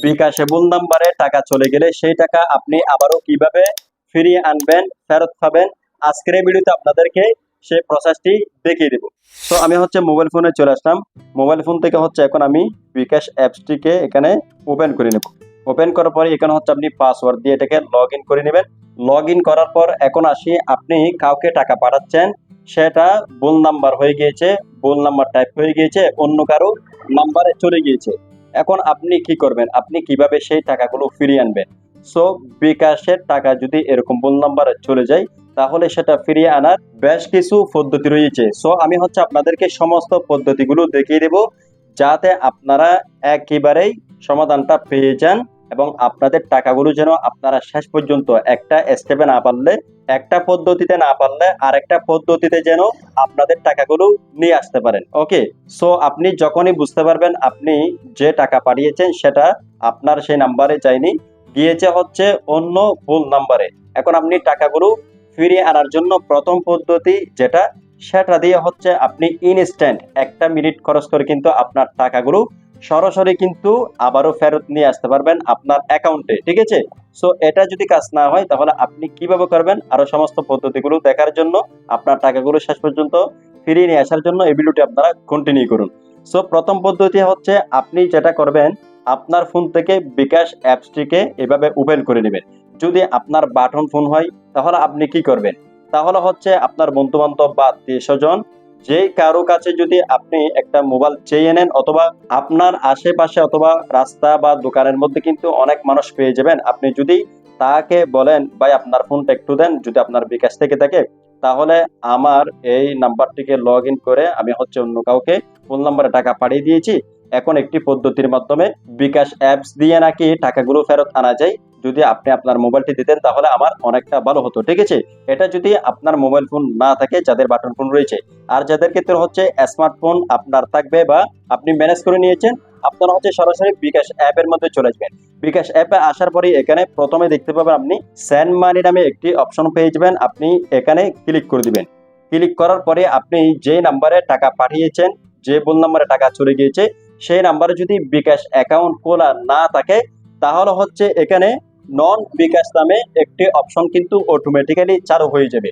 বিকাশে ভুল নাম্বারে টাকা চলে গেলে সেই টাকা আপনি আবারও কীভাবে ফিরিয়ে আনবেন, ফেরত পাবেন, আজকের এই ভিডিওতে আপনাদেরকে সেই প্রসেসটি দেখিয়ে দেব। তো আমি হচ্ছে মোবাইল ফোনে চলে আসলাম। মোবাইল ফোন থেকে হচ্ছে এখন আমি বিকাশ অ্যাপসটিকে এখানে ওপেন করে নেব। ওপেন করার পরে এখানে হচ্ছে আপনি পাসওয়ার্ড দিয়ে এটাকে লগ করে নেবেন। লগ করার পর এখন আসি, আপনি কাউকে টাকা পাঠাচ্ছেন, সেটা ভুল নাম্বার হয়ে গিয়েছে, ভুল নাম্বার টাইপ হয়ে গিয়েছে, অন্য কারও নাম্বারে চলে গিয়েছে। এখন আপনি কি করবেন? আপনি কীভাবে সেই টাকাগুলো ফিরিয়ে আনবেন? সো বিকাশের টাকা যদি এরকম ভুল নাম্বারে চলে যায়, তাহলে সেটা ফিরিয়ে আনার বেশ কিছু পদ্ধতি রয়েছে। সো আমি হচ্ছে আপনাদেরকে সমস্ত পদ্ধতিগুলো দেখিয়ে দেব, যাতে আপনারা একেবারেই সমাধানটা পেয়ে যান এবং আপনাদের টাকাগুলো যেন আপনারা শেষ পর্যন্ত একটা স্টেপে না পারলে একটা পদ্ধতিতে না পারলে আর একটা পদ্ধতিতে যেন আপনাদের টাকাগুলো নিয়ে আসতে পারেন। ওকে সো আপনি যখনই বুঝতে পারবেন আপনি যে টাকা পাঠিয়েছেন সেটা আপনার সেই নাম্বারে যায়নি, গিয়েছে হচ্ছে অন্য ভুল নাম্বারে। এখন আপনি টাকাগুলো ফিরিয়ে আনার জন্য প্রথম পদ্ধতি যেটা, সেটা দিয়ে হচ্ছে আপনি ইনস্ট্যান্ট একটা মিনিট খরচ করে কিন্তু আপনার টাকাগুলো সরাসরি কিন্তু আবারও ফেরত নিয়ে আসতে পারবেন আপনার অ্যাকাউন্টে ঠিক আছে? সো এটা যদি কাজ না হয়, তাহলে আপনি কীভাবে করবেন? আরও সমস্ত পদ্ধতিগুলো দেখার জন্য, আপনার টাকাগুলো শেষ পর্যন্ত ফিরিয়ে নিয়ে আসার জন্য এই ভিডিওটি আপনারা কন্টিনিউ করুন। সো প্রথম পদ্ধতি হচ্ছে আপনি যেটা করবেন, আপনার ফোন থেকে বিকাশ অ্যাপসটিকে এভাবে ওপেন করে নেবেন। যদি আপনার বাটন ফোন হয়, তাহলে আপনি কি করবেন? তাহলে হচ্ছে আপনার বন্ধু বান্ধব বা আত্মীয় স্বজন যে কারও কাছে যদি আপনি একটা মোবাইল চেয়ে নেন অথবা আপনার আশেপাশে অথবা রাস্তা বা দোকানের মধ্যে কিন্তু অনেক মানুষ পেয়ে যাবেন। আপনি যদি তাকে বলেন, ভাই, আপনার ফোনটা একটু দেন, যদি আপনার বিকাশ থেকে থাকে, তাহলে আমার এই নাম্বারটিকে লগ করে আমি হচ্ছে অন্য কাউকে ফোন নাম্বারে টাকা পাঠিয়ে দিয়েছি। এখন একটি পদ্ধতির মাধ্যমে বিকাশ অ্যাপস দিয়ে নাকি টাকাগুলো ফেরত আনা যায়। যদি আপনি আপনার মোবাইলটি দিতেন তাহলে আমার অনেকটা ভালো হতো, ঠিক আছে? এটা যদি আপনার মোবাইল ফোন না থাকে, যাদের বাটন ফোন রয়েছে। আর যাদের ক্ষেত্রে হচ্ছে স্মার্টফোন আপনার থাকবে বা আপনি ম্যানেজ করে নিয়েছেন, আপনারা হচ্ছে সরাসরি বিকাশ অ্যাপের মধ্যে চলে আসবেন। বিকাশ অ্যাপে আসার পরে এখানে প্রথমে দেখতে পাবেন আপনি সেন্ড মানি নামে একটি অপশন পেয়ে যাবেন। আপনি এখানে ক্লিক করে দিবেন। ক্লিক করার পরে আপনি যে নাম্বারে টাকা পাঠিয়েছেন, যে ভুল নাম্বারে টাকা চলে গিয়েছে সেই নাম্বারে যদি বিকাশ অ্যাকাউন্ট খোলা না থাকে, তাহলে হচ্ছে এখানে নন বিকাশ নামে একটি অপশন কিন্তু অটোমেটিক্যালি চালু হয়ে যাবে।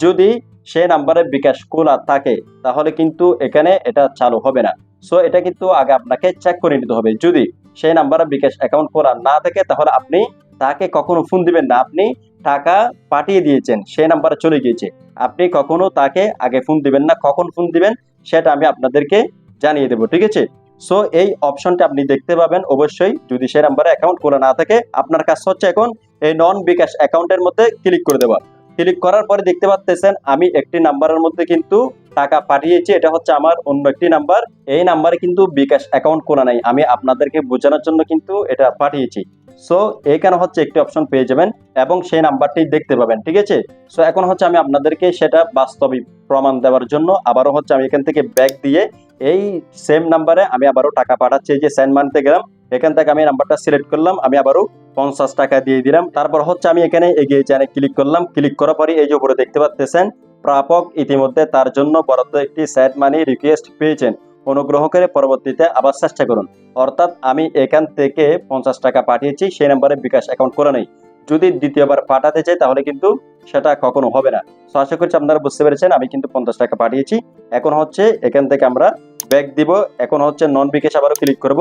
যদি সে নাম্বারে বিকাশ খোলা থাকে, তাহলে কিন্তু এখানে এটা চালু হবে না। সো এটা কিন্তু আগে আপনাকে চেক করে নিতে হবে। যদি সেই নাম্বারে বিকাশ অ্যাকাউন্ট খোলা না থাকে, তাহলে আপনি তাকে কখনো ফোন দিবেন না। আপনি টাকা পাঠিয়ে দিয়েছেন, সেই নাম্বারে চলে গিয়েছে। আপনি কখনো তাকে আগে ফোন দিবেন না। কখন ফোন দিবেন, সেটা আমি আপনাদেরকে জানিয়ে দেবো, ঠিক আছে? সো এই অপশনটা আপনি দেখতে পাবেন অবশ্যই যদি সেই নাম্বারে অ্যাকাউন্ট খোলা না থাকে। আপনার কাজ হচ্ছে এখন এই নন বিকাশ অ্যাকাউন্টের মধ্যে ক্লিক করে দেওয়া। ক্লিক করার পরে দেখতে পাচ্ছেন আমি একটি নাম্বারের মধ্যে কিন্তু টাকা পাঠিয়েছি, এটা হচ্ছে আমার অন্য একটি নাম্বার এই নাম্বারে কিন্তু বিকাশ অ্যাকাউন্ট খোলা নাই, আমি আপনাদেরকে বোঝানোর জন্য কিন্তু এটা পাঠিয়েছি। সো এখানে হচ্ছে একটি অপশন পেয়ে যাবেন এবং সেই নাম্বারটি দেখতে পাবেন, ঠিক আছে? সো এখন হচ্ছে আমি আপনাদেরকে সেটা বাস্তবিক প্রমাণ দেওয়ার জন্য আবারও হচ্ছে আমি এখান থেকে ব্যাক দিয়ে এই সেম নাম্বারে আমি আবারও টাকা পাঠাচ্ছি যে সেন্ড মানিতে গেলাম, এখান থেকে আমি নাম্বারটা সিলেক্ট করলাম, আমি আবারও পঞ্চাশ টাকা দিয়ে দিলাম। তারপর হচ্ছে আমি এখানে এগিয়ে জানে ক্লিক করলাম ক্লিক করার পরে এই যে উপরে দেখতে পাচ্ছেন, প্রাপক ইতিমধ্যে তার জন্য বরাদ্দ একটি স্যাট মানি রিকোয়েস্ট পেয়েছেন। অনুগ্রহ করে পরবর্তীতে আবার চেষ্টা করুন। অর্থাৎ আমি এখান থেকে পঞ্চাশ টাকা পাঠিয়েছি, সেই নাম্বারে বিকাশ অ্যাকাউন্ট করে নেই। যদি দ্বিতীয়বার পাঠাতে চাই, তাহলে কিন্তু সেটা কখনো হবে না। তো আশা করছি আপনারা বুঝতে পেরেছেন, আমি কিন্তু পঞ্চাশ টাকা পাঠিয়েছি। এখন হচ্ছে এখান থেকে আমরা ব্যাক দিব। এখন হচ্ছে নন বিকাশ আবারও ক্লিক করব।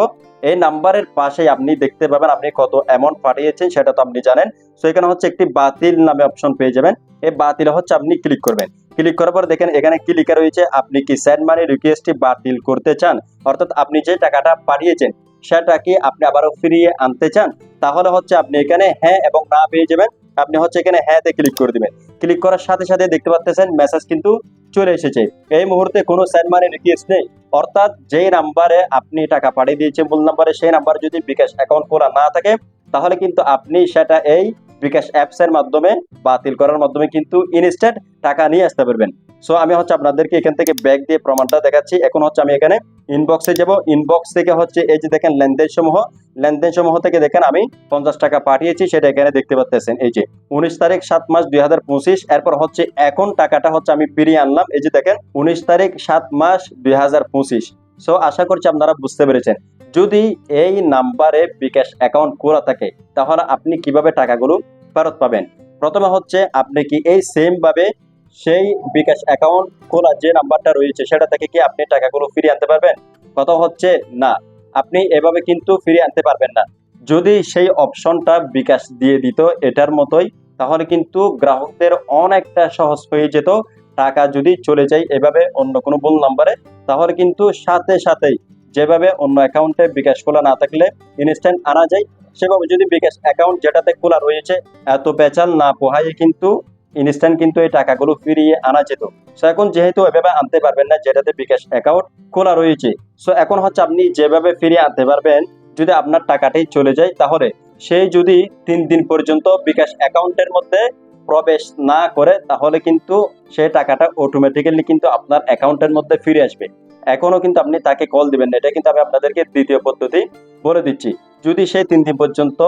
এই নাম্বারের পাশে আপনি দেখতে পাবেন আপনি কত অ্যামাউন্ট পাঠিয়েছেন, সেটা তো আপনি জানেন। সো এখানে হচ্ছে একটি বাতিল নামে অপশন পেয়ে যাবেন। এই বাতিল হচ্ছে আপনি ক্লিক করবেন। ক্লিক করার পর দেখেন, এখানে কি রয়েছে, আপনি কি সেন্ড মানি রিকোয়েস্টটি বাতিল করতে চান? অর্থাৎ আপনি যে টাকাটা পাঠিয়েছেন সেটা কি আপনি আবারও ফিরিয়ে আনতে চান, তাহলে হচ্ছে আপনি এখানে হ্যাঁ এবং না পেয়ে যাবেন। আপনি হচ্ছে এখানে হ্যাঁতে ক্লিক করে দিবেন। ক্লিক করার সাথে সাথে দেখতে পাচ্ছেন মেসেজ কিন্তু চলে এসেছে। এই মুহূর্তে কোনো সেন্ড মানি রিকোয়েস্ট নেই। অর্থাৎ যেই নাম্বারে আপনি টাকা পাঠিয়ে দিয়েছেন মূল নাম্বারে সেই নাম্বারে যদি বিকাশ অ্যাকাউন্ট খোলা না থাকে, তাহলে কিন্তু আপনি সেটা এই বিকাশ অ্যাপস এর মাধ্যমে বাতিল করার মাধ্যমে কিন্তু ইনস্ট্যান্ট টাকা নিয়ে আসতে পারবেন। সো আমি হচ্ছে আপনাদেরকে এখান থেকে ব্যাগ দিয়ে প্রমাণটা দেখাচ্ছি। এখন হচ্ছে আমি এখানে ইনবক্সে যাব। ইনবক্স থেকে হচ্ছে এই যে দেখেন লেনদেন সমূহ লেনদেন সমূহ থেকে দেখেন আমি পঞ্চাশ টাকা পাঠিয়েছি, সেটা এখানে দেখতে পাচ্ছেন এই যে উনিশ তারিখ সাত মাস দুই হাজার পঁচিশ, এরপর হচ্ছে এখন টাকাটা হচ্ছে আমি ফিরিয়ে আনলাম। এই যে দেখেন উনিশ তারিখ সাত মাস দুই হাজার পঁচিশ। সো আশা করছি আপনারা বুঝতে পেরেছেন। যদি এই নাম্বারে বিকাশ অ্যাকাউন্ট খোলা থাকে, তাহলে আপনি কীভাবে টাকাগুলো ফেরত পাবেন? প্রথমে হচ্ছে আপনি কি এই সেম ভাবে সেই বিকাশ অ্যাকাউন্ট খোলা যে নাম্বারটা রয়েছে, সেটা থেকে কি আপনি টাকাগুলো ফিরিয়ে আনতে পারবেন? কথা হচ্ছে না। আপনি এভাবে কিন্তু ফিরিয়ে আনতে পারবেন না। যদি সেই অপশনটা বিকাশ দিয়ে দিত এটার মতোই, তাহলে কিন্তু গ্রাহকদের অনেকটা সহজ হয়ে যেত। টাকা যদি চলে যায় এভাবে অন্য কোনো ভুল নাম্বারে তাহলে কিন্তু সাথে সাথেই যেভাবে অন্য অ্যাকাউন্টে বিকাশ খোলা না থাকলে ইনস্ট্যান্ট আনা যায়, সেভাবে যদি বিকাশ অ্যাকাউন্ট যেটাতে খোলা রয়েছে, এত পেঁচাল না পোহাইয়ে কিন্তু ইনস্ট্যান্ট কিন্তু এই টাকাগুলো ফিরিয়ে আনা যেত। সো এখন যেহেতু এভাবে আনতে পারবেন না, যেটাতে বিকাশ অ্যাকাউন্ট খোলা রয়েছে সো এখন হচ্ছে আপনি যেভাবে ফিরিয়ে আনতে পারবেন, যদি আপনার টাকাটাই চলে যায়, তাহলে সেই যদি তিন দিন পর্যন্ত বিকাশ অ্যাকাউন্টের মধ্যে প্রবেশ না করে, তাহলে কিন্তু সেই টাকাটা অটোমেটিক্যালি কিন্তু আপনার অ্যাকাউন্টের মধ্যে ফিরে আসবে। এখনও কিন্তু আপনি তাকে কল দিবেন না, এটা কিন্তু আমি আপনাদেরকে দ্বিতীয় পদ্ধতি বলে দিচ্ছি। যদি সেই তিন দিন পর্যন্ত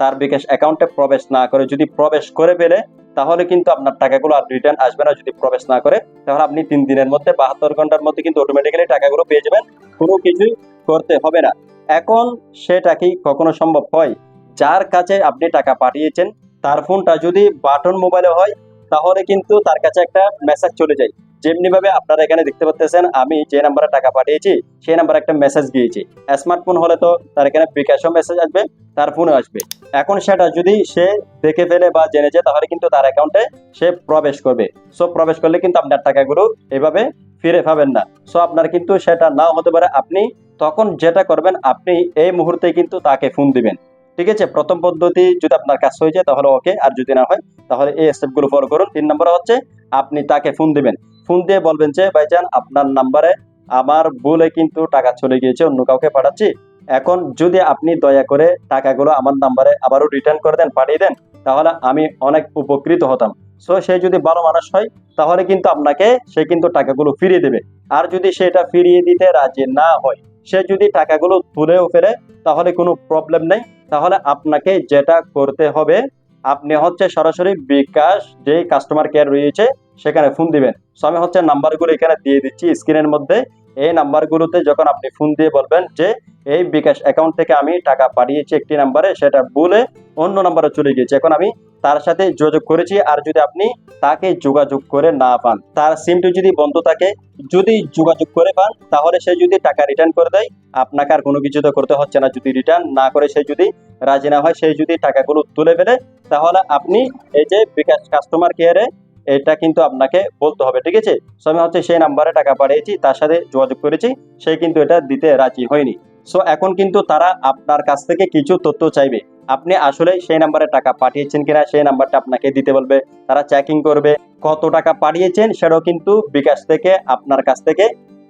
তার বিকাশ অ্যাকাউন্টে প্রবেশ না করে, যদি প্রবেশ করে ফেলে তাহলে কিন্তু আপনার টাকাগুলো আর রিটার্ন আসবে না যদি প্রবেশ না করে। তাহলে আপনি তিন দিনের মধ্যে, বাহাত্তর ঘণ্টার মধ্যে কিন্তু অটোমেটিক্যালি টাকাগুলো পেয়ে যাবেন। কোনো কিছুই করতে হবে না। এখন সেটা কি কখনো সম্ভব হয়? যার কাছে আপনি টাকা পাঠিয়েছেন, তার ফোনটা যদি বাটন মোবাইলে হয়, তাহলে কিন্তু তার কাছে একটা মেসেজ চলে যায়। যেমনি ভাবে আপনারা এখানে দেখতে পাচ্ছেন আমি যে নাম্বারে টাকা পাঠিয়েছি, সেই নাম্বারে একটা মেসেজ গিয়েছি স্মার্টফোন হলে তো তার এখানে বিকাশও মেসেজ আসবে, তার ফোনে আসবে। এখন সেটা যদি সে দেখে ফেলে বা জেনে যায়, তাহলে কিন্তু তার অ্যাকাউন্টে সে প্রবেশ করবে। সো প্রবেশ করলে কিন্তু আপনার টাকাগুলো এভাবে ফিরে পাবেন না। সো আপনার কিন্তু সেটা নাও হতে পারে। আপনি তখন যেটা করবেন, আপনি এই মুহূর্তে কিন্তু তাকে ফোন দিবেন। ঠিক আছে? প্রথম পদ্ধতি যদি আপনার কাজ হয়ে যায়, তাহলে ওকে আর যদি না হয়, তাহলে এই স্টেপগুলো ফলো করুন। তিন নম্বর হচ্ছে, আপনি তাকে ফোন দিবেন। ফোন দিয়ে বলবেন যে, ভাইজান, আপনার নাম্বারে আমার বলে কিন্তু টাকা চলে গিয়েছে, অন্য কাউকে পাঠাচ্ছি। এখন যদি আপনি দয়া করে টাকাগুলো আমার নাম্বারে আবারও রিটার্ন করে দেন, পাঠিয়ে দেন, তাহলে আমি অনেক উপকৃত হতাম। সো সে যদি ভালো মানুষ হয়, তাহলে কিন্তু আপনাকে সে কিন্তু টাকাগুলো ফিরিয়ে দেবে। আর যদি সেটা ফিরিয়ে দিতে রাজি না হয়, সে যদি টাকাগুলো তুলেও ফেলে তাহলে কোনো প্রবলেম নেই। তাহলে আপনাকে যেটা করতে হবে, আপনি হচ্ছে সরাসরি বিকাশ যে কাস্টমার কেয়ার রয়েছে সেখানে ফোন দিবেন। সো আমি হচ্ছে নাম্বারগুলো এখানে দিয়ে দিচ্ছি স্ক্রিনের মধ্যে। এই নাম্বারগুলোতে যখন আপনি ফোন দিয়ে বলবেন যে, এই বিকাশ অ্যাকাউন্ট থেকে আমি টাকা পাঠিয়েছি একটি নাম্বারে সেটা বলে অন্য নাম্বারে চলে গিয়েছে। এখন আমি তার সাথে যোগাযোগ করেছি, আর যদি আপনি তাকে যোগাযোগ করে না পান, তার সিমটি যদি বন্ধ থাকে, যদি যোগাযোগ করে পান, তাহলে সে যদি টাকা রিটার্ন করে দেয়, আপনাকে আর কোনো কিছু তো করতে হচ্ছে না। যদি রিটার্ন না করে, সে যদি রাজি না হয় সেই যদি টাকাগুলো তুলে ফেলে, তাহলে আপনি এই যে বিকাশ কাস্টমার কেয়ারে এটা কিন্তু আপনাকে বলতে হবে, ঠিক আছে? সো আমি হচ্ছে সেই নাম্বারে টাকা পাঠিয়েছি, তার সাথে যোগাযোগ করেছি, সে কিন্তু এটা দিতে রাজি হয়নি। সো এখন কিন্তু তারা আপনার কাছ থেকে কিছু তথ্য চাইবে। আপনি আসলে সেই নাম্বারে টাকা পাঠিয়েছেন কিনা, সেই নাম্বারটা আপনাকে দিতে বলবে, তারা চেকিং করবে, কত টাকা পাঠিয়েছেন, সেটাও কিন্তু বিকাশ থেকে আপনার কাছ থেকে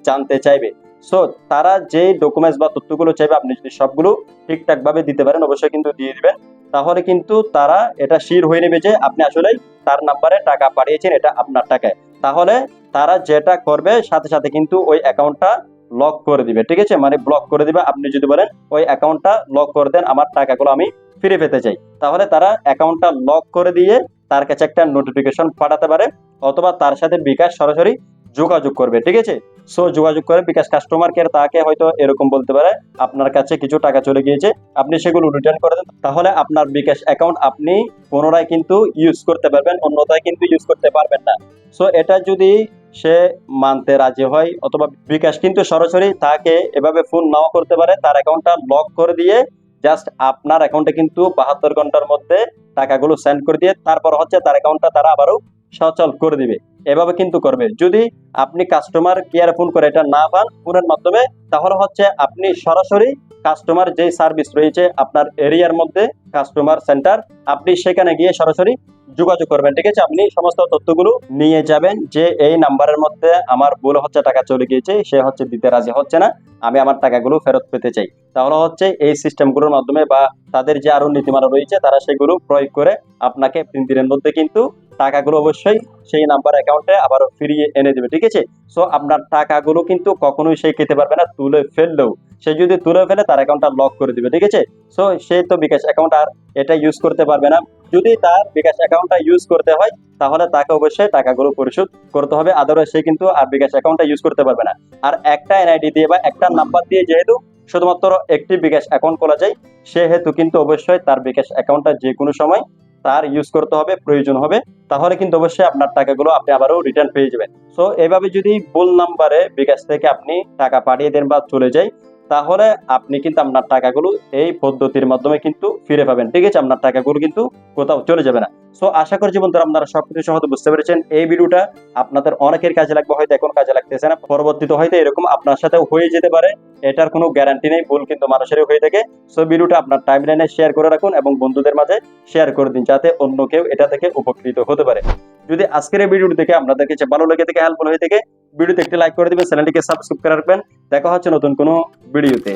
জানতে চাইবে। সো তারা যে ডকুমেন্টস বা তথ্যগুলো চাইবে, আপনি যদি সবগুলো ঠিকঠাক ভাবে দিতে পারেন, অবশ্যই কিন্তু দিয়ে দিবেন। তাহলে কিন্তু তারা এটা শির হয়ে নেবে যে আপনি আসলে তার নাম্বারে টাকা পাঠিয়েছেন, এটা আপনার টাকায়। তাহলে তারা যেটা করবে, সাথে সাথে কিন্তু ওই অ্যাকাউন্টটা লক করে দিবে, ঠিক আছে? মানে ব্লক করে দিবে। আপনি যদি বলেন, ওই অ্যাকাউন্টটা লক করে দেন, আমার টাকাগুলো আমি ফিরে পেতে চাই। তাহলে তারা অ্যাকাউন্টটা লক করে দিয়ে তার কাছে একটা নোটিফিকেশন পাঠাতে পারে, অথবা তার সাথে বিকাশ সরাসরি যোগাযোগ করবে, ঠিক আছে? সো যোগাযোগ করে বিকাশ কাস্টমার কেয়ার তাকে হয়তো এরকম বলতে পারে, আপনার কাছে কিছু টাকা চলে গিয়েছে, আপনি সেগুলো রিটার্ন করে দেন। তাহলে আপনার বিকাশ অ্যাকাউন্ট আপনি পুনরায় কিন্তু ইউজ করতে পারবেন, অন্যথায় কিন্তু ইউজ করতে পারবেন না। সো এটা যদি সে মানতে রাজি হয় অথবা বিকাশ কিন্তু সরাসরি তাকে এভাবে ফোন নাও করতে পারে, তার অ্যাকাউন্টটা লক করে দিয়ে জাস্ট আপনার অ্যাকাউন্টে কিন্তু বাহাত্তর ঘণ্টার মধ্যে টাকাগুলো সেন্ড করে দিয়ে তারপর হচ্ছে তার অ্যাকাউন্টটা তারা আবারও সচল করে দিবে। এভাবে কিন্তু করবে। যদি আপনি কাস্টমার কেয়ার ফোন করে এটা না পান ফোনের মাধ্যমে, তাহলে হচ্ছে আপনি সরাসরি কাস্টমার যে সার্ভিস রয়েছে আপনার এরিয়ার মধ্যে কাস্টমার সেন্টার আপনি সেখানে গিয়ে সরাসরি যোগাযোগ করবেন, ঠিক আছে? আপনি সমস্ত তথ্যগুলো নিয়ে যাবেন যে এই নাম্বারের মধ্যে আমার ভুল হচ্ছে, টাকা চলে গিয়েছে, সে হচ্ছে দিতে রাজি হচ্ছে না, আমি আমার টাকাগুলো ফেরত পেতে চাই। তাহলে হচ্ছে এই সিস্টেমগুলোর মাধ্যমে বা তাদের যে আরও নীতিমালা রয়েছে, তারা সেগুলো প্রয়োগ করে আপনাকে তিন দিনের মধ্যে কিন্তু টাকাগুলো অবশ্যই সেই নাম্বার অ্যাকাউন্টে আবারও ফিরিয়ে এনে দেবে, ঠিক আছে? সো আপনার টাকাগুলো কিন্তু কখনোই সে খেতে পারবে না, তুলে ফেললেও। সে যদি তুলে ফেলে, তার অ্যাকাউন্টটা লক করে দিবে, ঠিক আছে? সো সে তো বিকাশ অ্যাকাউন্ট আর এটা ইউজ করতে পারবে না। যদি তার বিকাশ অ্যাকাউন্টটা ইউজ করতে হয়, তাহলে তাকে অবশ্যই টাকাগুলো পরিশোধ করতে হবে। আদারওয়াইজ, সে কিন্তু আর বিকাশ অ্যাকাউন্টটা ইউজ করতে পারবে না। আর একটা এনআইডি দিয়ে বা একটা নাম্বার দিয়ে যেহেতু শুধুমাত্র একটি বিকাশ অ্যাকাউন্ট খোলা যায়, সেহেতু কিন্তু অবশ্যই তার বিকাশ অ্যাকাউন্টটা যে কোনো সময় তার ইউজ করতে হবে, প্রয়োজন হবে, তাহলে কিন্তু অবশ্যই আপনার টাকাগুলো আপনি আবারও রিটার্ন পেয়ে যাবেন। সো এভাবে যদি ভুল নাম্বারে বিকাশ থেকে আপনি টাকা পাঠিয়ে দেন বা চলে যায় তাহলে আপনি কিন্তু আপনার টাকাগুলো এই পদ্ধতির মাধ্যমে কিন্তু ফিরে পাবেন। ঠিক আছে? আপনার টাকাগুলো কিন্তু কোথাও চলে যাবে না। সো আশা করছি বন্ধুরা আপনারা সবকিছু সহজে বুঝতে পেরেছেন। এই ভিডিওটা আপনাদের অনেকের কাজে লাগবে, হয়তো এখন কাজে লাগতেছে না। পরবর্তীতে হয়তো এরকম আপনার সাথে হয়ে যেতে পারে। এটার কোনো গ্যারান্টি নেই, ভুল কিন্তু মানুষেরই হয়ে থাকে। সো ভিডিওটা আপনার টাইম লাইনে শেয়ার করে রাখুন এবং বন্ধুদের মাঝে শেয়ার করে দিন, যাতে অন্য কেউ এটা থেকে উপকৃত হতে পারে। যদি আজকের এই ভিডিওটি থেকে আপনাদের কাছে ভালো লেগে থেকে হেল্পফুল হয়ে থেকে, ভিডিওতে একটি লাইক করে দিবেন চ্যানেলটিকে সাবস্ক্রাইব করে রাখবেন। দেখা হচ্ছে নতুন কোনো ভিডিওতে।